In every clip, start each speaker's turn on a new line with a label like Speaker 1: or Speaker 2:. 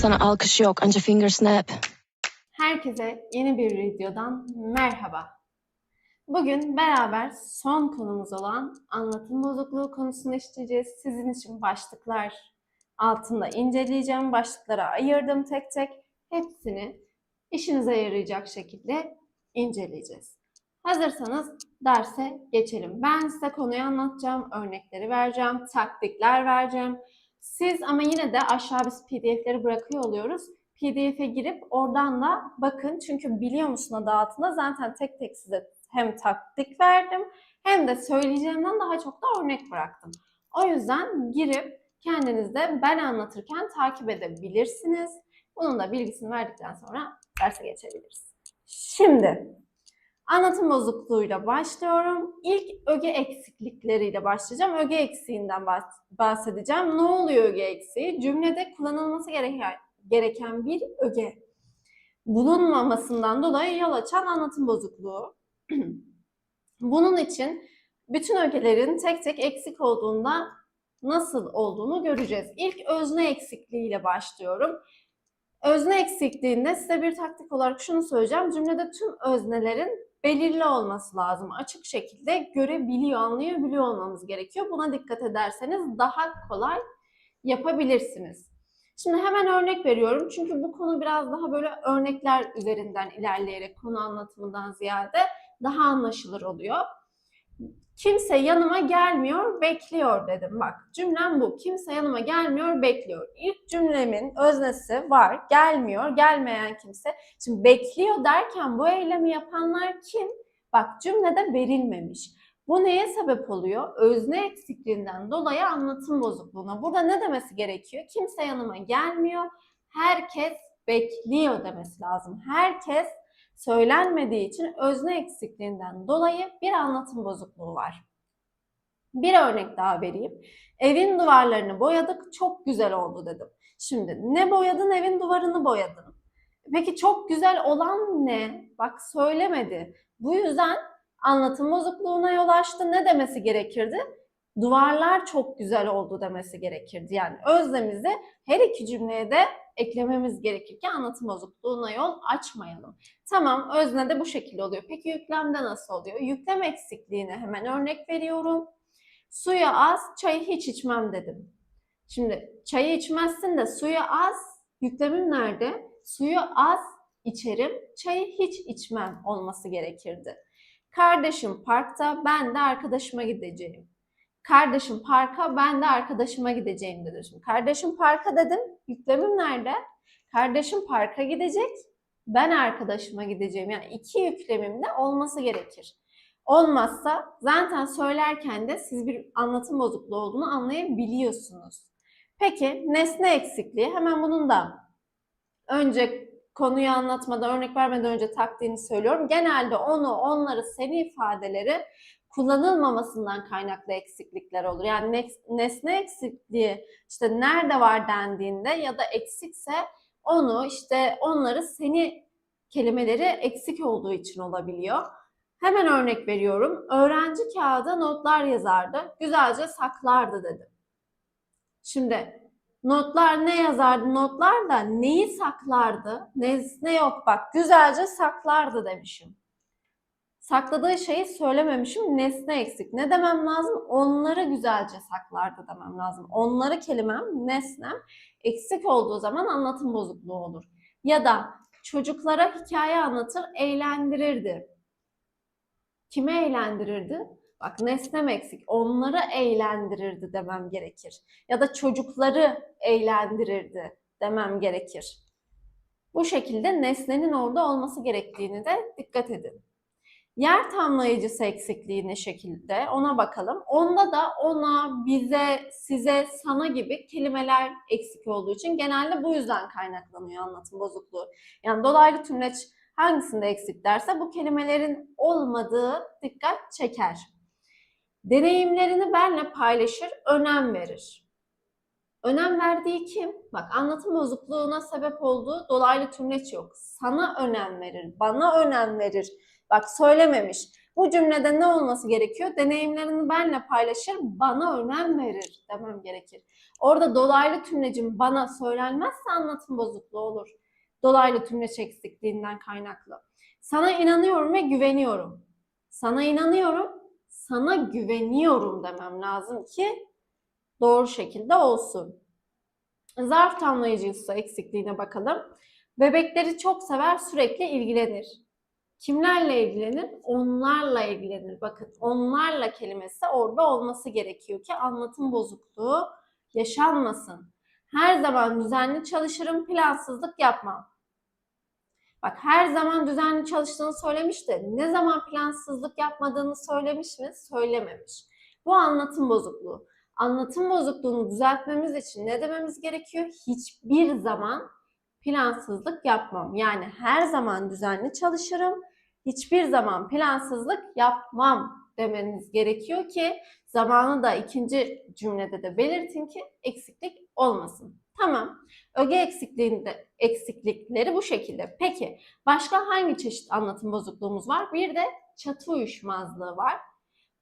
Speaker 1: Sana alkış yok, anca finger snap.
Speaker 2: Herkese yeni bir videodan merhaba. Bugün beraber son konumuz olan anlatım bozukluğu konusunu işleyeceğiz. Sizin için başlıklar altında inceleyeceğim. Başlıklara ayırdım tek tek. Hepsini işinize yarayacak şekilde inceleyeceğiz. Hazırsanız derse geçelim. Ben size konuyu anlatacağım, örnekleri vereceğim, taktikler vereceğim. Siz ama yine de aşağı biz pdf'leri bırakıyor oluyoruz. PDF'e girip oradan da bakın. Çünkü biliyor musun adı altında zaten tek tek size hem taktik verdim hem de söyleyeceğimden daha çok da örnek bıraktım. O yüzden girip kendiniz de ben anlatırken takip edebilirsiniz. Bunun da bilgisini verdikten sonra derse geçebiliriz. Şimdi anlatım bozukluğuyla başlıyorum. İlk öge eksiklikleriyle başlayacağım. Öge eksiğinden bahs- bahsedeceğim. Ne oluyor öge eksiği? Cümlede kullanılması gereken bir öge bulunmamasından dolayı yol açan anlatım bozukluğu. Bunun için bütün ögelerin tek tek eksik olduğunda nasıl olduğunu göreceğiz. İlk özne eksikliğiyle başlıyorum. Özne eksikliğinde size bir taktik olarak şunu söyleyeceğim. Cümlede tüm öznelerin belirli olması lazım. Açık şekilde görebiliyor, anlayabiliyor olmamız gerekiyor. Buna dikkat ederseniz daha kolay yapabilirsiniz. Şimdi hemen örnek veriyorum. Çünkü bu konu biraz daha böyle örnekler üzerinden ilerleyerek konu anlatımından ziyade daha anlaşılır oluyor. Kimse yanıma gelmiyor, bekliyor dedim. Bak cümlem bu. Kimse yanıma gelmiyor, bekliyor. İlk cümlemin öznesi var. Gelmiyor, gelmeyen kimse. Şimdi bekliyor derken bu eylemi yapanlar kim? Bak cümlede verilmemiş. Bu neye sebep oluyor? Özne eksikliğinden dolayı anlatım bozukluğuna. Burada ne demesi gerekiyor? Kimse yanıma gelmiyor. Herkes bekliyor demesi lazım. Herkes söylenmediği için özne eksikliğinden dolayı bir anlatım bozukluğu var. Bir örnek daha vereyim. Evin duvarlarını boyadık, çok güzel oldu dedim. Şimdi ne boyadın? Evin duvarını boyadın. Peki çok güzel olan ne? Bak söylemedi. Bu yüzden anlatım bozukluğuna yol açtı. Ne demesi gerekirdi? Duvarlar çok güzel oldu demesi gerekirdi. Yani özlemizi her iki cümleye de eklememiz gerekir ki anlatım bozukluğuna yol açmayalım. Tamam özne de bu şekilde oluyor. Peki yüklemde nasıl oluyor? Yüklem eksikliğine hemen örnek veriyorum. Suyu az, çayı hiç içmem dedim. Şimdi çayı içmezsin de suyu az, yüklemim nerede? Suyu az içerim, çayı hiç içmem olması gerekirdi. Kardeşim parkta, ben de arkadaşıma gideceğim. Kardeşim parka, ben de arkadaşıma gideceğim dedim. Şimdi kardeşim parka dedim, yüklemim nerede? Kardeşim parka gidecek, ben arkadaşıma gideceğim. Yani iki yüklemim de olması gerekir. Olmazsa zaten söylerken de siz bir anlatım bozukluğu olduğunu anlayabiliyorsunuz. Peki nesne eksikliği hemen bunun da önce konuyu anlatmadan örnek vermeden önce taktiğini söylüyorum. Genelde onu, onları, seni ifadeleri kullanılmamasından kaynaklı eksiklikler olur. Yani nes- nesne eksikliği işte nerede var dendiğinde ya da eksikse onu işte onları seni kelimeleri eksik olduğu için olabiliyor. Hemen örnek veriyorum. Öğrenci kağıda notlar yazardı. Güzelce saklardı dedim. Şimdi notlar ne yazardı? Notlar da neyi saklardı? Nesne yok bak. Güzelce saklardı demişim. Sakladığı şeyi söylememişim. Nesne eksik. Ne demem lazım? Onları güzelce saklardı demem lazım. Onları kelimem, nesnem eksik olduğu zaman anlatım bozukluğu olur. Ya da çocuklara hikaye anlatır, eğlendirirdi. Kimi eğlendirirdi? Bak nesnem eksik. Onları eğlendirirdi demem gerekir. Ya da çocukları eğlendirirdi demem gerekir. Bu şekilde nesnenin orada olması gerektiğini de dikkat edin. Yer tamlayıcısı eksikliği ne şekilde ona bakalım. Onda da ona, bize, size, sana gibi kelimeler eksik olduğu için genelde bu yüzden kaynaklanıyor anlatım bozukluğu. Yani dolaylı tümleç hangisinde eksik derse bu kelimelerin olmadığı dikkat çeker. Deneyimlerini benle paylaşır, önem verir. Önem verdiği kim? Bak anlatım bozukluğuna sebep olduğu dolaylı tümleç yok. Sana önem verir, bana önem verir. Bak söylememiş. Bu cümlede ne olması gerekiyor? Deneyimlerini benle paylaşır, bana önem verir demem gerekir. Orada dolaylı tümlecim bana söylenmezse anlatım bozukluğu olur. Dolaylı tümleç eksikliğinden kaynaklı. Sana inanıyorum ve güveniyorum. Sana inanıyorum, sana güveniyorum demem lazım ki doğru şekilde olsun. Zarf tamlayıcısı eksikliğine bakalım. Bebekleri çok sever, sürekli ilgilenir. Kimlerle ilgilenir? Onlarla ilgilenir. Bakın onlarla kelimesi orada olması gerekiyor ki anlatım bozukluğu yaşanmasın. Her zaman düzenli çalışırım, plansızlık yapmam. Bak her zaman düzenli çalıştığını söylemiş de ne zaman plansızlık yapmadığını söylemiş mi? Söylememiş. Bu anlatım bozukluğu. Anlatım bozukluğunu düzeltmemiz için ne dememiz gerekiyor? Hiçbir zaman plansızlık yapmam. Yani her zaman düzenli çalışırım. Hiçbir zaman plansızlık yapmam demeniz gerekiyor ki zamanı da ikinci cümlede de belirtin ki eksiklik olmasın. Tamam. Öge eksikliğinde eksiklikleri bu şekilde. Peki başka hangi çeşit anlatım bozukluğumuz var? Bir de çatı uyuşmazlığı var.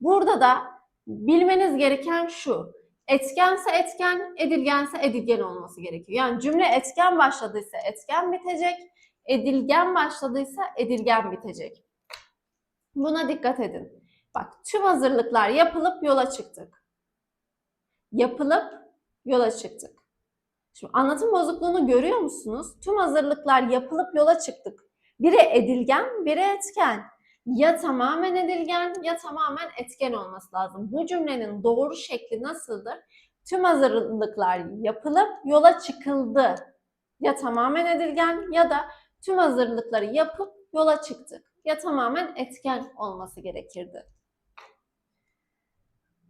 Speaker 2: Burada da bilmeniz gereken şu. Etkense etken, edilgense edilgen olması gerekiyor. Yani cümle etken başladıysa etken bitecek, edilgen başladıysa edilgen bitecek. Buna dikkat edin. Bak tüm hazırlıklar yapılıp yola çıktık. Yapılıp yola çıktık. Şimdi anlatım bozukluğunu görüyor musunuz? Tüm hazırlıklar yapılıp yola çıktık. Biri edilgen, biri etken. Ya tamamen edilgen ya tamamen etken olması lazım. Bu cümlenin doğru şekli nasıldır? Tüm hazırlıklar yapılıp yola çıkıldı. Ya tamamen edilgen ya da tüm hazırlıkları yapıp yola çıktık. Ya tamamen etken olması gerekirdi.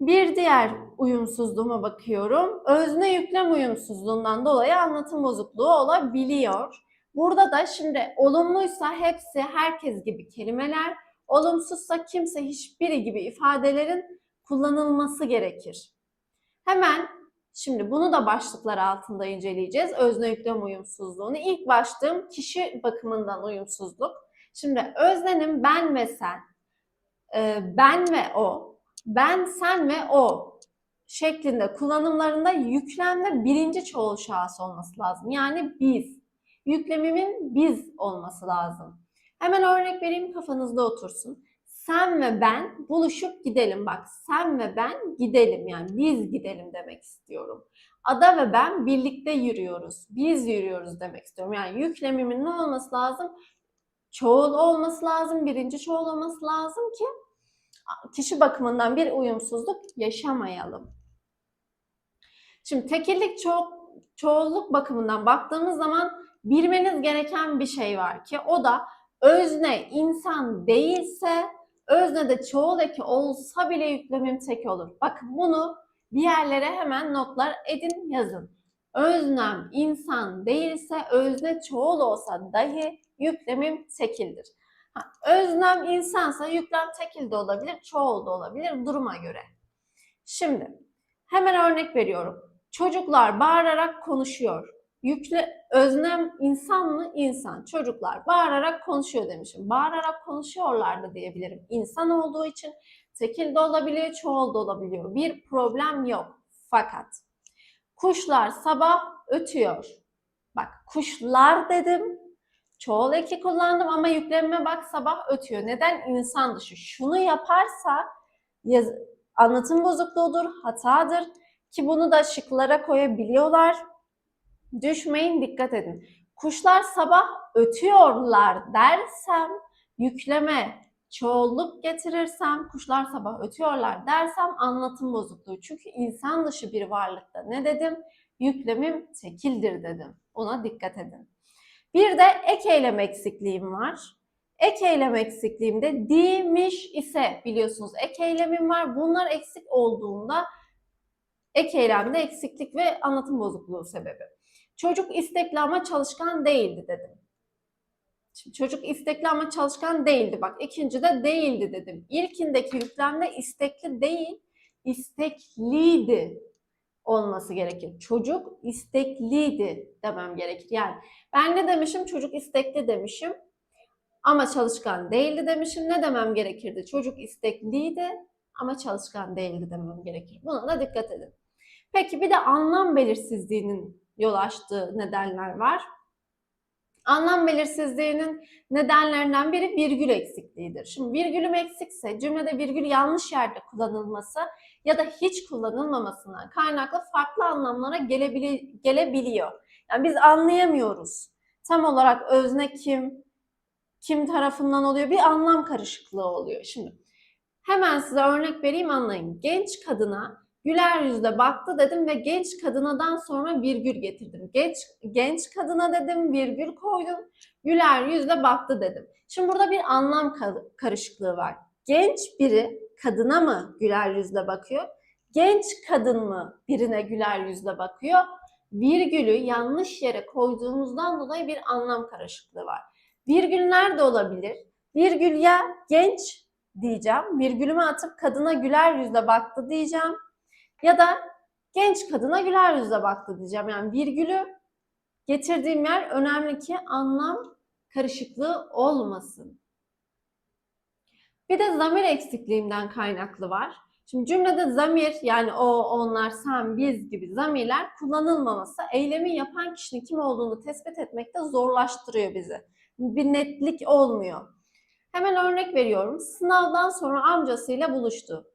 Speaker 2: Bir diğer uyumsuzluğuma bakıyorum. Özne yüklem uyumsuzluğundan dolayı anlatım bozukluğu olabiliyor. Burada da şimdi olumluysa hepsi herkes gibi kelimeler, olumsuzsa kimse hiçbiri gibi ifadelerin kullanılması gerekir. Hemen şimdi bunu da başlıklar altında inceleyeceğiz. Özne yüklem uyumsuzluğunu. İlk başlığım kişi bakımından uyumsuzluk. Şimdi öznenin ben ve sen, e, ben ve o, ben, sen ve o şeklinde kullanımlarında yüklemde birinci çoğul şahıs olması lazım. Yani biz. Yüklemimin biz olması lazım. Hemen örnek vereyim kafanızda otursun. Sen ve ben buluşup gidelim. Bak sen ve ben gidelim yani biz gidelim demek istiyorum. Ada ve ben birlikte yürüyoruz. Biz yürüyoruz demek istiyorum. Yani yüklemimin ne olması lazım? Çoğul olması lazım. Birinci çoğul olması lazım ki kişi bakımından bir uyumsuzluk yaşamayalım. Şimdi tekillik ço çoğulluk bakımından baktığımız zaman bilmeniz gereken bir şey var ki o da özne insan değilse öznede çoğul eki olsa bile yüklemim tek olur. Bakın bunu bir yerlere hemen notlar edin yazın. Öznem insan değilse özne çoğul olsa dahi yüklemim tekildir. Ha, öznem insansa yüklem tekil de olabilir, çoğul da olabilir duruma göre. Şimdi hemen örnek veriyorum. Çocuklar bağırarak konuşuyor. Yükle, öznem insan mı? İnsan. Çocuklar bağırarak konuşuyor demişim. Bağırarak konuşuyorlar da diyebilirim. İnsan olduğu için tekil de olabiliyor, çoğul da olabiliyor. Bir problem yok. Fakat kuşlar sabah ötüyor. Bak kuşlar dedim. Çoğul eki kullandım ama yüklemime bak sabah ötüyor. Neden? İnsan dışı. Şunu yaparsa yaz, anlatım bozukluğudur, hatadır. Ki bunu da şıklara koyabiliyorlar. Düşmeyin, dikkat edin. Kuşlar sabah ötüyorlar dersem yükleme çoğulluk getirirsem kuşlar sabah ötüyorlar dersem anlatım bozukluğu. Çünkü insan dışı bir varlıkta ne dedim? Yüklemim tekildir dedim. Ona dikkat edin. Bir de ek eylem eksikliğim var. Ek eylem eksikliğimde demiş ise biliyorsunuz ek eylemim var. Bunlar eksik olduğunda ek eylemde eksiklik ve anlatım bozukluğu sebebi. Çocuk istekli ama çalışkan değildi dedim. Şimdi çocuk istekli ama çalışkan değildi. Bak ikinci de değildi dedim. İlkindeki yüklemde istekli değil, istekliydi olması gerekir. Çocuk istekliydi demem gerekir. Yani ben ne demişim? Çocuk istekli demişim. ama çalışkan değildi demişim. Ne demem gerekirdi? Çocuk istekliydi ama çalışkan değildi demem gerekir. Buna da dikkat edin. Peki bir de anlam belirsizliğinin yol açtığı nedenler var. Anlam belirsizliğinin nedenlerinden biri virgül eksikliğidir. Şimdi virgülüm eksikse cümlede virgül yanlış yerde kullanılması ya da hiç kullanılmamasından kaynaklı farklı anlamlara gelebili- gelebiliyor. Yani biz anlayamıyoruz. Tam olarak özne kim, kim tarafından oluyor bir anlam karışıklığı oluyor. Şimdi hemen size örnek vereyim anlayın. Genç kadına güler yüzle baktı dedim ve genç kadınadan sonra virgül getirdim. Genç genç kadına dedim, virgül koydum. Güler yüzle baktı dedim. Şimdi burada bir anlam ka- karışıklığı var. Genç biri kadına mı güler yüzle bakıyor? Genç kadın mı birine güler yüzle bakıyor? Virgülü yanlış yere koyduğumuzdan dolayı bir anlam karışıklığı var. Virgül nerede olabilir? Virgül ya genç diyeceğim, virgülümü atıp kadına güler yüzle baktı diyeceğim. Ya da genç kadına güler yüzle baktı diyeceğim. Yani virgülü getirdiğim yer önemli ki anlam karışıklığı olmasın. Bir de zamir eksikliğimden kaynaklı var. Şimdi cümlede zamir yani o, onlar, sen, biz gibi zamirler kullanılmaması eylemi yapan kişinin kim olduğunu tespit etmekte zorlaştırıyor bizi. Bir netlik olmuyor. Hemen örnek veriyorum. Sınavdan sonra amcasıyla buluştu.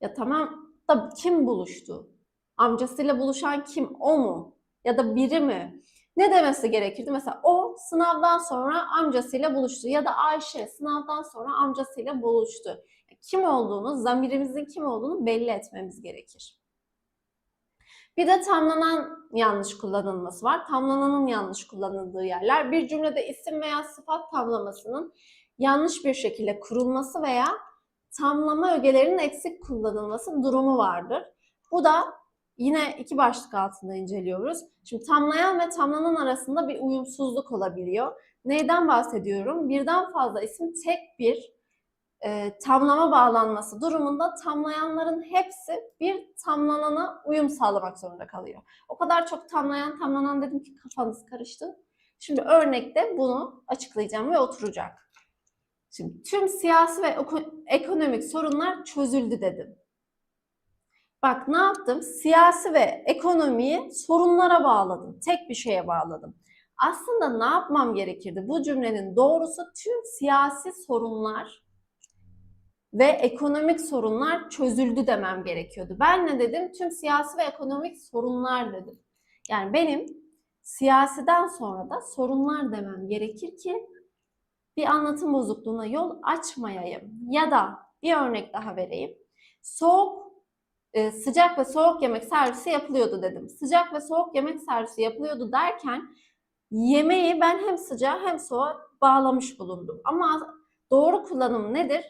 Speaker 2: Ya tamam da kim buluştu? Amcasıyla buluşan kim? O mu? Ya da biri mi? Ne demesi gerekirdi? Mesela o sınavdan sonra amcasıyla buluştu ya da Ayşe sınavdan sonra amcasıyla buluştu. Kim olduğunu, zamirimizin kim olduğunu belli etmemiz gerekir. Bir de tamlanan yanlış kullanılması var. Tamlananın yanlış kullanıldığı yerler. Bir cümlede isim veya sıfat tamlamasının yanlış bir şekilde kurulması veya tamlama ögelerinin eksik kullanılması durumu vardır. Bu da yine iki başlık altında inceliyoruz. Şimdi tamlayan ve tamlanan arasında bir uyumsuzluk olabiliyor. Neyden bahsediyorum? Birden fazla isim tek bir e, tamlama bağlanması durumunda tamlayanların hepsi bir tamlanana uyum sağlamak zorunda kalıyor. O kadar çok tamlayan tamlanan dedim ki kafanız karıştı. Şimdi örnekte bunu açıklayacağım ve oturacak. Şimdi tüm siyasi ve ekonomik sorunlar çözüldü dedim. Bak ne yaptım? Siyasi ve ekonomiyi sorunlara bağladım. Tek bir şeye bağladım. Aslında ne yapmam gerekirdi? Bu cümlenin doğrusu tüm siyasi sorunlar ve ekonomik sorunlar çözüldü demem gerekiyordu. Ben ne dedim? Tüm siyasi ve ekonomik sorunlar dedim. Yani benim siyasiden sonra da sorunlar demem gerekir ki bir anlatım bozukluğuna yol açmayayım. Ya da bir örnek daha vereyim. Soğuk, e, sıcak ve soğuk yemek servisi yapılıyordu dedim. Sıcak ve soğuk yemek servisi yapılıyordu derken yemeği ben hem sıcağa hem soğuğa bağlamış bulundum. Ama doğru kullanım nedir?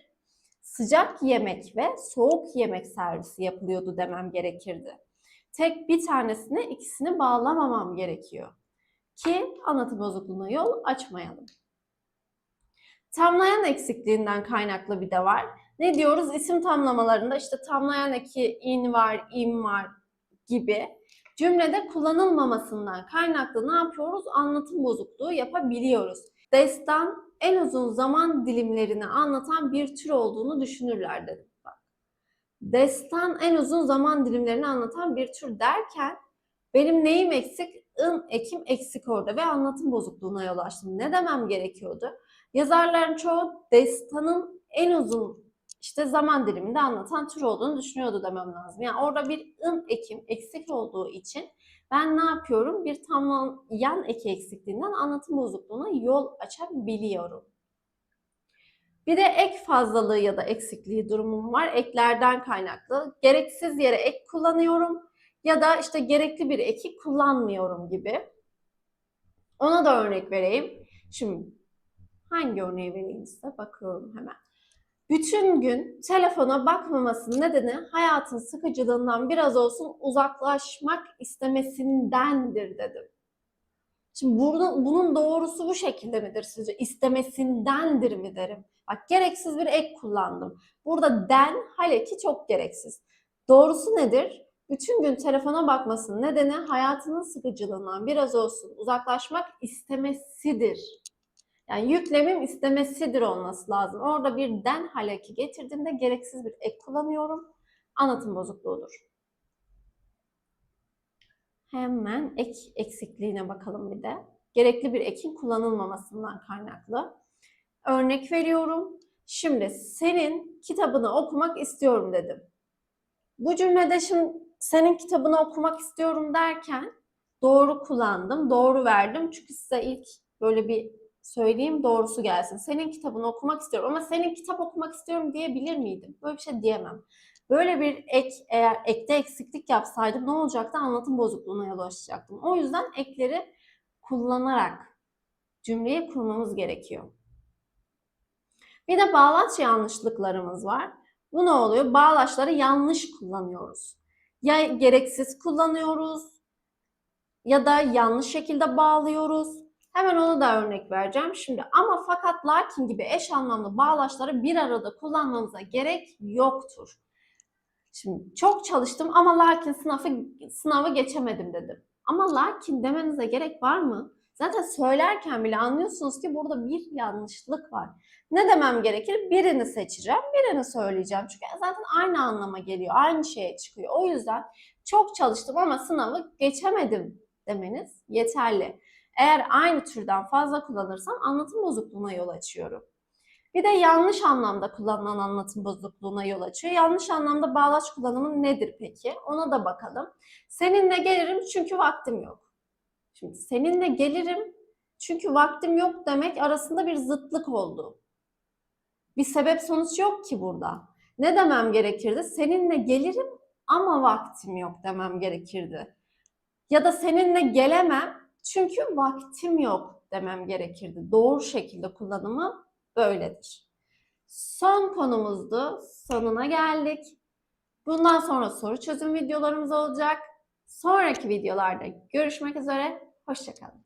Speaker 2: Sıcak yemek ve soğuk yemek servisi yapılıyordu demem gerekirdi. Tek bir tanesini ikisini bağlamamam gerekiyor. Ki anlatım bozukluğuna yol açmayalım. Tamlayan eksikliğinden kaynaklı bir de var. Ne diyoruz? İsim tamlamalarında işte tamlayan eki in var, im var gibi cümlede kullanılmamasından kaynaklı ne yapıyoruz? Anlatım bozukluğu yapabiliyoruz. Destan en uzun zaman dilimlerini anlatan bir tür olduğunu düşünürler dedim. Bak. Destan en uzun zaman dilimlerini anlatan bir tür derken benim neyim eksik? ın ekim eksik orada ve anlatım bozukluğuna yol açtım. Ne demem gerekiyordu? Yazarların çoğu destanın en uzun işte zaman diliminde anlatan tür olduğunu düşünüyordu demem lazım. Yani orada bir ın ekim eksik olduğu için ben ne yapıyorum? Bir tamlayan eki eksikliğinden anlatım bozukluğuna yol açabiliyorum. Bir de ek fazlalığı ya da eksikliği durumum var. Eklerden kaynaklı. Gereksiz yere ek kullanıyorum ya da işte gerekli bir eki kullanmıyorum gibi. Ona da örnek vereyim. Şimdi hangi örneği vereyim size bakıyorum hemen. Bütün gün telefona bakmamasının nedeni hayatın sıkıcılığından biraz olsun uzaklaşmak istemesindendir dedim. Şimdi burada, bunun doğrusu bu şekilde midir sizce? İstemesindendir mi derim? Bak gereksiz bir ek kullandım. Burada den hele ki çok gereksiz. Doğrusu nedir? Bütün gün telefona bakmasının nedeni hayatının sıkıcılığından biraz olsun uzaklaşmak istemesidir. Yani yüklemim istemesidir olması lazım. Orada bir den halaki getirdiğimde gereksiz bir ek kullanıyorum. Anlatım bozukluğudur. Hemen ek eksikliğine bakalım bir de. Gerekli bir ekin kullanılmamasından kaynaklı. Örnek veriyorum. Şimdi senin kitabını okumak istiyorum dedim. Bu cümlede şimdi senin kitabını okumak istiyorum derken doğru kullandım, doğru verdim. Çünkü size ilk böyle bir söyleyeyim doğrusu gelsin. Senin kitabını okumak istiyorum ama senin kitap okumak istiyorum diyebilir miydim? Böyle bir şey diyemem. Böyle bir ek eğer ekte eksiklik yapsaydım ne olacaktı? Anlatım bozukluğuna yol açacaktım. O yüzden ekleri kullanarak cümleyi kurmamız gerekiyor. Bir de bağlaç yanlışlıklarımız var. Bu ne oluyor? Bağlaçları yanlış kullanıyoruz. Ya gereksiz kullanıyoruz ya da yanlış şekilde bağlıyoruz. Hemen onu da örnek vereceğim. Şimdi ama fakat lakin gibi eş anlamlı bağlaçları bir arada kullanmamıza gerek yoktur. Şimdi çok çalıştım ama lakin sınavı, sınavı geçemedim dedim. Ama lakin demenize gerek var mı? Zaten söylerken bile anlıyorsunuz ki burada bir yanlışlık var. Ne demem gerekir? Birini seçeceğim, birini söyleyeceğim. Çünkü zaten aynı anlama geliyor, aynı şeye çıkıyor. O yüzden çok çalıştım ama sınavı geçemedim demeniz yeterli. Eğer aynı türden fazla kullanırsam anlatım bozukluğuna yol açıyorum. Bir de yanlış anlamda kullanılan anlatım bozukluğuna yol açıyor. Yanlış anlamda bağlaç kullanımı nedir peki? Ona da bakalım. Seninle gelirim çünkü vaktim yok. Şimdi seninle gelirim çünkü vaktim yok demek arasında bir zıtlık oldu. Bir sebep sonuç yok ki burada. Ne demem gerekirdi? Seninle gelirim ama vaktim yok demem gerekirdi. Ya da seninle gelemem çünkü vaktim yok demem gerekirdi. Doğru şekilde kullanımı böyledir. Son konumuzdu. Sonuna geldik. Bundan sonra soru çözüm videolarımız olacak. Sonraki videolarda görüşmek üzere. Hoşçakalın.